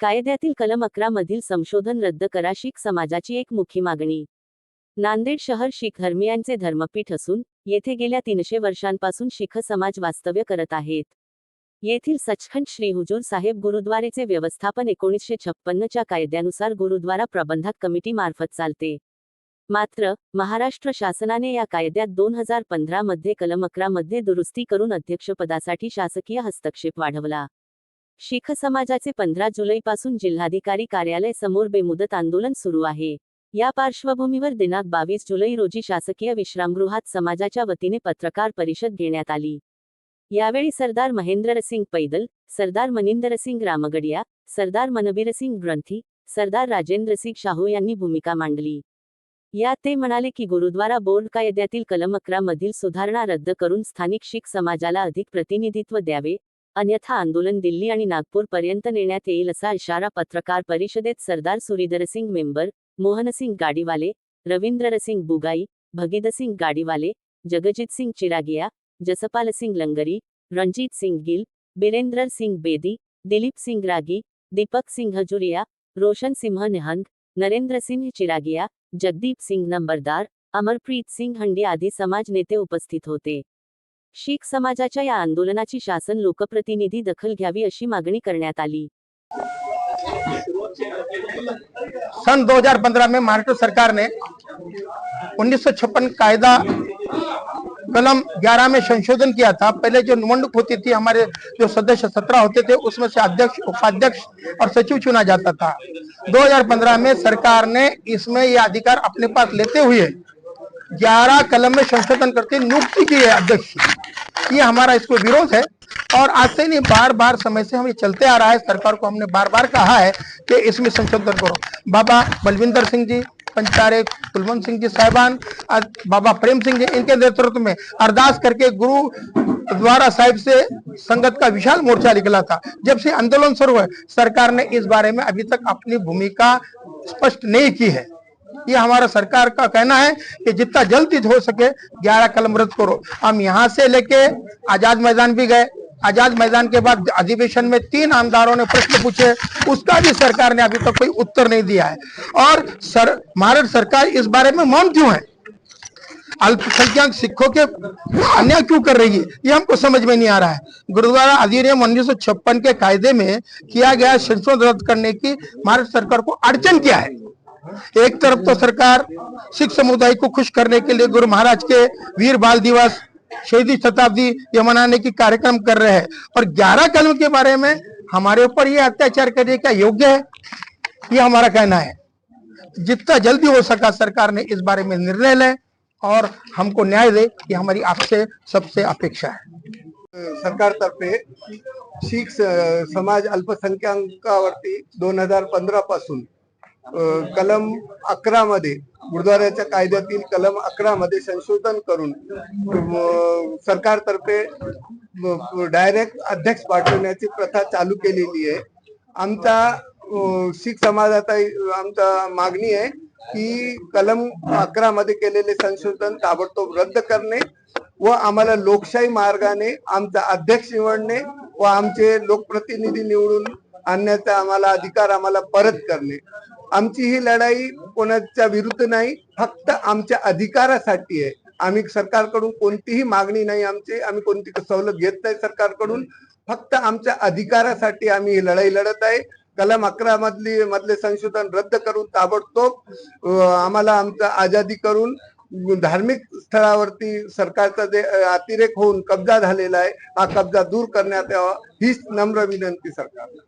कायद्यातील कलम अकरा मधील संशोधन रद्द करा शीख समाजाची एक मुखी मागणी. नांदेड शहर शीख धर्मियांचे धर्मपीठ असून येथे गेल्या तीनशे वर्षांपासून शीख समाज वास्तव्य करत आहेत. येथील सचखंड श्री हुजूर साहेब गुरुद्वारेचे व्यवस्थापन एकोणीसशे छप्पन्नच्या कायद्यानुसार गुरुद्वारा प्रबंधक कमिटी मार्फत चालते. मात्र महाराष्ट्र शासनाने या कायद्यात दोन हजार पंधरा मध्ये कलम अकरा मध्ये दुरुस्ती करून अध्यक्षपदासाठी शासकीय हस्तक्षेप वाढवला. शीख समाजाचे पंधरा जुलैपासून जिल्हाधिकारी कार्यालय समोर बेमुदत आंदोलन सुरू आहे. या पार्श्वभूमीवर दिनांक बावीस जुलै रोजी शासकीय विश्रामगृहात समाजाच्या वतीने पत्रकार परिषद घेण्यात आली. यावेळी सरदार महेंद्रसिंग पैदल सरदार मनिंदरसिंग रामगडिया सरदार मनबीरसिंग ग्रंथी सरदार राजेंद्रसिंग शाहू यांनी भूमिका मांडली. यात ते म्हणाले की गुरुद्वारा बोर्ड कायद्यातील कलम अकरा मधील सुधारणा रद्द करून स्थानिक शीख समाजाला अधिक प्रतिनिधित्व द्यावे अन्यथा आंदोलन दिल्ली आणि नागपूर पर्यंत नेण्यात येईल असा इशारा पत्रकार परिषदेत सरदार सुरीधरसिंग मेंबर, मोहनसिंग गाडीवाले, रवींद्रसिंग बुगाई भगीदसिंग गाडीवाले, जगजितसिंग चिरागिया, जसपालसिंग लंगरी रणजीत सिंग गिल बिरेंद्र सिंग बेदी दिलीप सिंग रागी दीपक सिंह हजुरिया रोशन सिंह निहंग नरेंद्र सिंह चिरागिया जगदीप सिंग नंबरदार अमरप्रीत सिंह हंडी आदि समाज नेते उपस्थित होते. शीख समाजाच्या या आंदोलनाची शासन लोकप्रतिनिधी दखल घ्यावी अशी मागणी करण्यात आली. सन 2015 में महाराष्ट्र सरकार ने उन्नीस कायदा कलम 11 में संशोधन किया था। पहले जो निवडणूक होती थी, हमारे जो सदस्य सत्रह होते थे, उसमें से अध्यक्ष, उपाध्यक्ष और सचिव चुना जाता था। 2015 में सरकार ने इसमें ये अधिकार अपने पास लेते हुए 11 कलम में संशोधन करके नियुक्ति की है अध्यक्ष ये हमारा इसको विरोध है और आज से नहीं बार बार समय से हम ये चलते आ रहा है। सरकार को हमने बार बार कहा है कि इसमें संशोधन करो। बाबा बलविंदर सिंह जी, पंचारे कुलवंत सिंह जी साहिबान बाबा प्रेम सिंह जी, इनके नेतृत्व में अरदास करके गुरु द्वारा साहिब से संगत का विशाल मोर्चा निकला था। जब से आंदोलन शुरू हुआ, सरकार ने इस बारे में अभी तक अपनी भूमिका स्पष्ट नहीं की है। ये हमारा सरकार का कहना है कि जितना जल्दी हो सके 11 कलम रद्द करो। हम यहाँ से लेके आज़ाद मैदान भी गए। आज़ाद मैदान के बाद अधिवेशन में तीन आमदारों ने प्रश्न पूछे। उसका भी सरकार ने अभी तक तो कोई उत्तर नहीं दिया है। और सर महाराष्ट्र सरकार इस बारे में मौन क्यों है? अल्पसंख्यक सिखों के अन्याय क्यों कर रही है? ये हमको समझ में नहीं आ रहा है। गुरुद्वारा अधिनियम उन्नीस सौ छप्पन के कायदे में किया गया संशोधन रद्द करने की महाराष्ट्र सरकार को अड़चन क्या है? एक तरफ़ तो सरकार सिख समुदाय को खुश करने के लिए गुरु महाराज के वीर बाल दिवस शहीदी शताब्दी ये मनाने की कार्यक्रम कर रहे हैं। और 11 कलम के बारे में हमारे ऊपर ये अत्याचार करने का योग्य है ये हमारा कहना है। जितना जल्दी हो सका सरकार ने इस बारे में निर्णय ले और हमको न्याय दे ये हमारी आपसे सबसे अपेक्षा है। सरकारतर्फे शीख स- समाज अल्पसंख्याकावरती दोन हज़ार पासून अ, कलम अकरा मध्ये गुरुद्वाराच्या कायद्यातील कलम अकरा मध्ये संशोधन करून सरकारतर्फे डायरेक्ट अध्यक्ष पाठवण्याची प्रथा चालू केलेली आहे. आमचा शीख समाजाचा आमचा मागणी आहे की कलम अकरा मध्ये केलेले संशोधन ताबडतोब रद्द करणे व आम्हाला लोकशाही मार्गाने आमचा अध्यक्ष निवडणे व आमचे लोकप्रतिनिधी निवडून आणण्याचा आम्हाला अधिकार आम्हाला परत करणे. आमची ही लढाई कोणाच्या विरुद्ध नाही फक्त आमच्या अधिकारासाठी आहे. आम्ही सरकारकडून कोणतीही मागणी नाही आमची आम्ही कोणती सवलत घेत नाही सरकारकडून. फक्त आमच्या अधिकारासाठी आम्ही ही लढाई लढत आहे. कलम अकरा मधली मधले संशोधन रद्द करून ताबडतोब आम्हाला आमचा आजादी करून धार्मिक स्थळावरती सरकारचा जे अतिरेक होऊन कब्जा झालेला आहे हा कब्जा दूर करण्यात यावा हीच नम्र विनंती सरकारला.